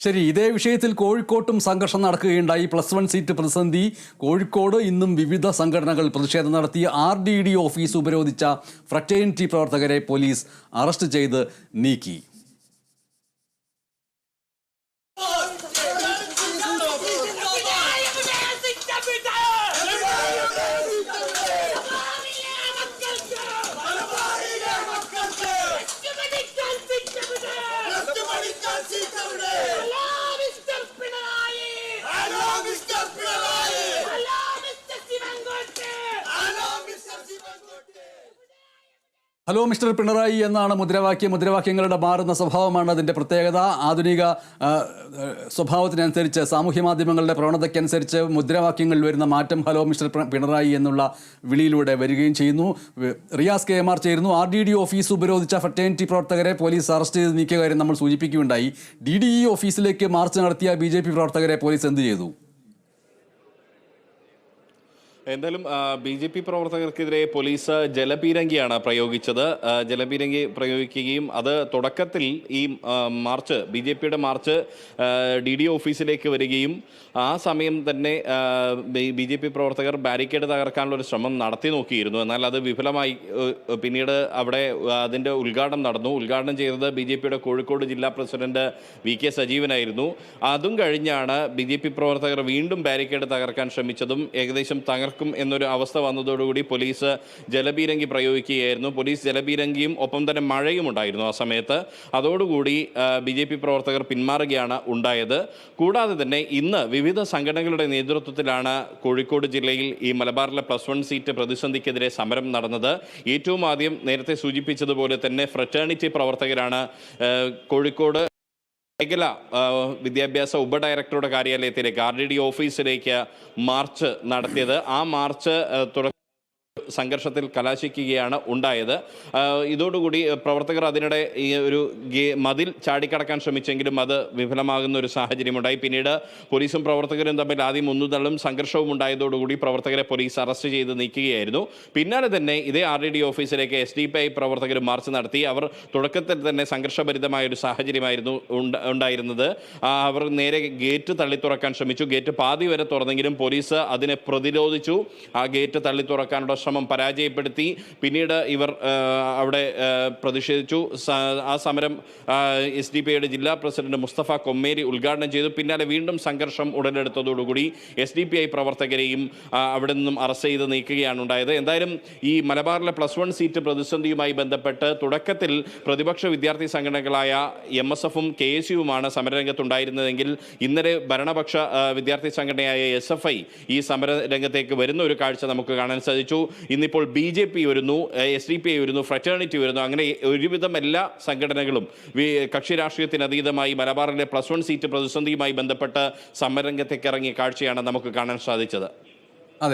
ശരി ഇതേ വിഷയത്തിൽ കോഴിക്കോട്ടും സംഘർഷം നടക്കുകയുണ്ടായി. പ്ലസ് വൺ സീറ്റ് പ്രതിസന്ധി. കോഴിക്കോട് ഇന്നും വിവിധ സംഘടനകൾ പ്രതിഷേധം നടത്തി. ആർ ഡി ഡി ഓഫീസ് ഉപരോധിച്ച ഫ്രറ്റേണിറ്റി പ്രവർത്തകരെ പോലീസ് അറസ്റ്റ് ചെയ്ത് നീക്കി. ഹലോ മിസ്റ്റർ പിണറായി എന്നാണ് മുദ്രാവാക്യം. മുദ്രാവാക്യങ്ങളുടെ മാറുന്ന സ്വഭാവമാണ് അതിന്റെ പ്രത്യേകത. ആധുനിക സ്വഭാവത്തിനനുസരിച്ച് സാമൂഹ്യ മാധ്യമങ്ങളുടെ പ്രവണതയ്ക്കനുസരിച്ച് മുദ്രാവാക്യങ്ങളിൽ വരുന്ന മാറ്റം ഹലോ മിസ്റ്റർ പിണറായി എന്നുള്ള വിളിയിലൂടെ വരികയും ചെയ്യുന്നു. റിയാസ് കെ എം ആർ ചേരുന്നു. R D D office ഉപരോധിച്ച fraternity പ്രവർത്തകരെ പോലീസ് അറസ്റ്റ് ചെയ്ത് നീക്കിയ കാര്യം നമ്മൾ സൂചിപ്പിക്കുകയുണ്ടായി. ഡി ഡി ഇ ഓഫീസിലേക്ക് മാർച്ച് നടത്തിയ ബി പ്രവർത്തകരെ പോലീസ് എന്ത് ചെയ്തു? എന്തായാലും ബി ജെ പി പ്രവർത്തകർക്കെതിരെ പോലീസ് ജലപീരങ്കിയാണ് പ്രയോഗിച്ചത്. ജലപീരങ്കി പ്രയോഗിക്കുകയും അത് തുടക്കത്തിൽ ഈ മാർച്ച് ബി ജെ പിയുടെ മാർച്ച് ഡി ഡി ഓഫീസിലേക്ക് വരികയും ആ സമയം തന്നെ ബി ജെ പി പ്രവർത്തകർ ബാരിക്കേഡ് തകർക്കാനുള്ള ഒരു ശ്രമം നടത്തി നോക്കിയിരുന്നു. എന്നാൽ അത് വിഫലമായി പിന്നീട് അവിടെ അതിന്റെ ഉദ്ഘാടനം നടന്നു. ഉദ്ഘാടനം ചെയ്തത് ബി ജെ പിയുടെ കോഴിക്കോട് ജില്ലാ പ്രസിഡന്റ് വി കെ സജീവനായിരുന്നു. അതും കഴിഞ്ഞാണ് ബി ജെ പി പ്രവർത്തകർ വീണ്ടും ബാരിക്കേഡ് തകർക്കാൻ ശ്രമിച്ചതും ഏകദേശം തകർക്കും എന്നൊരു അവസ്ഥ വന്നതോടുകൂടി പോലീസ് ജലപീരങ്കി പ്രയോഗിക്കുകയായിരുന്നു. പോലീസ് ജലപീരങ്കിയും ഒപ്പം തന്നെ മഴയും ഉണ്ടായിരുന്നു ആ സമയത്ത്. അതോടുകൂടി ബി ജെ പി പ്രവർത്തകർ പിന്മാറുകയാണ് ഉണ്ടായത്. കൂടാതെ തന്നെ ഇന്ന് വിവിധ സംഘടനകളുടെ നേതൃത്വത്തിലാണ് കോഴിക്കോട് ജില്ലയിൽ ഈ മലബാറിലെ പ്ലസ് വൺ സീറ്റ് പ്രതിസന്ധിക്കെതിരെ സമരം നടന്നത്. ഏറ്റവും ആദ്യം നേരത്തെ സൂചിപ്പിച്ചതുപോലെ തന്നെ ഫ്രറ്റേണിറ്റി പ്രവർത്തകരാണ് കോഴിക്കോട് മേഖല വിദ്യാഭ്യാസ ഉപഡയറക്ടറുടെ കാര്യാലയത്തിലേക്ക് ആർ ഡി ഡി ഓഫീസിലേക്ക് മാർച്ച് നടത്തിയത്. ആ മാർച്ച് ആ, തുട സംഘർഷത്തിൽ കലാശിക്കുകയാണ് ഉണ്ടായത്. ഇതോടുകൂടി പ്രവർത്തകർ അതിനിടെ ഈ ഒരു മതിൽ ചാടിക്കടക്കാൻ ശ്രമിച്ചെങ്കിലും അത് വിഫലമാകുന്ന ഒരു സാഹചര്യമുണ്ടായി. പിന്നീട് പോലീസും പ്രവർത്തകരും തമ്മിൽ ആദ്യം ഒന്നുതള്ളും സംഘർഷവും ഉണ്ടായതോടുകൂടി പ്രവർത്തകരെ പോലീസ് അറസ്റ്റ് ചെയ്ത് നീക്കുകയായിരുന്നു. പിന്നാലെ തന്നെ ഇതേ ആർ ഡി ഡി ഓഫീസിലേക്ക് എസ് ഡി പി ഐ പ്രവർത്തകർ മാർച്ച് നടത്തി. അവർ തുടക്കത്തിൽ തന്നെ സംഘർഷഭരിതമായ ഒരു സാഹചര്യമായിരുന്നു ഉണ്ട- ഉണ്ടായിരുന്നത്. അവർ നേരെ ഗേറ്റ് തള്ളി തുറക്കാൻ ശ്രമിച്ചു. ഗേറ്റ് പാതി വരെ തുറന്നെങ്കിലും പോലീസ് അതിനെ പ്രതിരോധിച്ചു. ആ ഗേറ്റ് തള്ളി തുറക്കാനുള്ള ശ്രമം പരാജയപ്പെടുത്തി പിന്നീട് ഇവർ അവിടെ പ്രതിഷേധിച്ചു. ആ സമരം എസ് ഡി പി ഐയുടെ ജില്ലാ പ്രസിഡന്റ് മുസ്തഫ കൊമ്മേരി ഉദ്ഘാടനം ചെയ്തു. പിന്നാലെ വീണ്ടും സംഘർഷം ഉടലെടുത്തതോടുകൂടി എസ് ഡി പി ഐ പ്രവർത്തകരെയും അവിടെ നിന്നും അറസ്റ്റ് ചെയ്ത് നീക്കുകയാണ് ഉണ്ടായത്. എന്തായാലും ഈ മലബാറിലെ പ്ലസ് വൺ സീറ്റ് പ്രതിസന്ധിയുമായി ബന്ധപ്പെട്ട് തുടക്കത്തിൽ പ്രതിപക്ഷ വിദ്യാർത്ഥി സംഘടനകളായ എം എസ് എഫും കെ എസ് യുവുമാണ് സമരരംഗത്തുണ്ടായിരുന്നതെങ്കിൽ ഇന്നലെ ഭരണപക്ഷ വിദ്യാർത്ഥി സംഘടനയായ എസ് എഫ് ഐ ഈ സമരരംഗത്തേക്ക് വരുന്ന ഒരു കാഴ്ച നമുക്ക് കാണാൻ സാധിച്ചു. ഇന്നിപ്പോൾ ബി ജെ പി വരുന്നു എസ് ഡി പി വരുന്നു ഫ്രറ്റേണിറ്റി വരുന്നു അങ്ങനെ ഒരുവിധം എല്ലാ സംഘടനകളും കക്ഷി രാഷ്ട്രീയത്തിന് അതീതമായി മലബാറിലെ പ്ലസ് വൺ സീറ്റ് പ്രതിസന്ധിയുമായി ബന്ധപ്പെട്ട് സമരരംഗത്തേക്ക് ഇറങ്ങിയ കാഴ്ചയാണ് നമുക്ക് കാണാൻ സാധിച്ചത്.